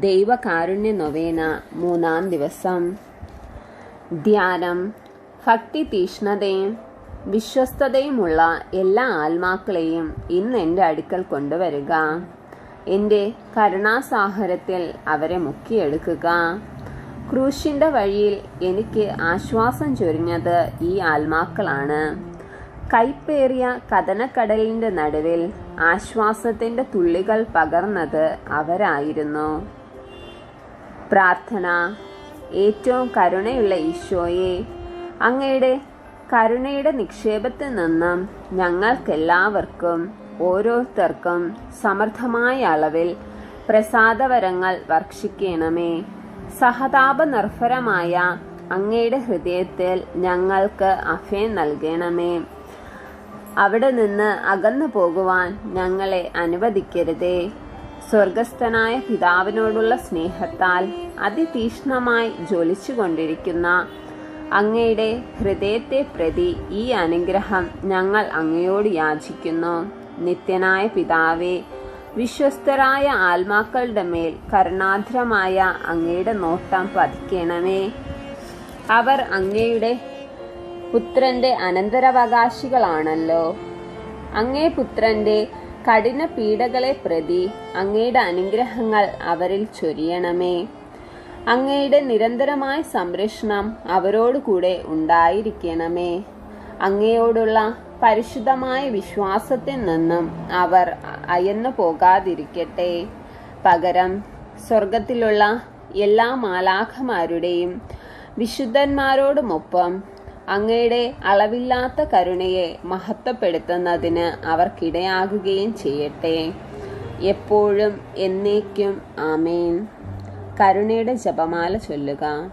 ദൈവകാരുണ്യ നൊവേന മൂന്നാം ദിവസം. ധ്യാനം ഭക്തി തീഷ്ണതയും വിശ്വസ്തതയുമുള്ള എല്ലാ ആത്മാക്കളെയും ഇന്ന് എന്റെ അടുക്കൽ കൊണ്ടുവരിക. എന്റെ കരുണാസാഹരത്തിൽ അവരെ മുക്കിയെടുക്കുക. ക്രൂശിന്റെ വഴിയിൽ എനിക്ക് ആശ്വാസം ചൊരിഞ്ഞത് ഈ ആത്മാക്കളാണ്. കൈപ്പേറിയ കഥനക്കടലിന്റെ നടുവിൽ ആശ്വാസത്തിന്റെ തുള്ളികൾ പകർന്നത് അവരായിരുന്നു. പ്രാർത്ഥന. ഏറ്റവും കരുണയുള്ള ഈശോയെ അങ്ങയുടെ കരുണയുടെ നിക്ഷേപത്തിൽ നിന്നും ഞങ്ങൾക്കെല്ലാവർക്കും ഓരോരുത്തർക്കും സമർത്ഥമായ അളവിൽ പ്രസാദവരങ്ങൾ വർഷിക്കണമേ. സഹതാപ നിർഭരമായ അങ്ങയുടെ ഹൃദയത്തിൽ ഞങ്ങൾക്ക് അഭയം നൽകണമേ. അവിടെ നിന്ന് അകന്നു പോകുവാൻ ഞങ്ങളെ അനുവദിക്കരുതേ. സ്വർഗസ്ഥനായ പിതാവിനോടുള്ള സ്നേഹത്താൽ അതിതീക്ഷ്ണമായി ജ്വലിച്ചുകൊണ്ടിരിക്കുന്ന അങ്ങയുടെ ഹൃദയത്തെ പ്രതി ഈ അനുഗ്രഹം ഞങ്ങൾ അങ്ങയോട് യാചിക്കുന്നു. നിത്യനായ പിതാവേ വിശ്വസ്തരായ ആത്മാക്കളുടെ മേൽ കരുണാധ്രമായ അങ്ങയുടെ നോട്ടം പതിക്കണമേ. അവർ അങ്ങയുടെ പുത്രന്റെ അനന്തരാവകാശികളാണല്ലോ. അങ്ങേ പുത്രന്റെ കഠിന പീഡകളെ പ്രതി അങ്ങയുടെ അനുഗ്രഹങ്ങൾ അവരിൽ ചൊരിയണമേ. അങ്ങയുടെ നിരന്തരമായ സംരക്ഷണം അവരോടുകൂടെ ഉണ്ടായിരിക്കണമേ. അങ്ങയോടുള്ള പരിശുദ്ധമായ വിശ്വാസത്തിൽ നിന്നും അവർ അയന്നു പോകാതിരിക്കട്ടെ. പകരം സ്വർഗത്തിലുള്ള എല്ലാ മാലാഖമാരുടെയും വിശുദ്ധന്മാരോടുമൊപ്പം അങ്ങയുടെ അളവില്ലാത്ത കരുണയെ മഹത്വപ്പെടുത്തുന്നതിന് അവർക്കിടയാകുകയും ചെയ്യട്ടെ. എപ്പോഴും എന്നേക്കും ആമേൻ. കരുണയുടെ ജപമാല ചൊല്ലുക.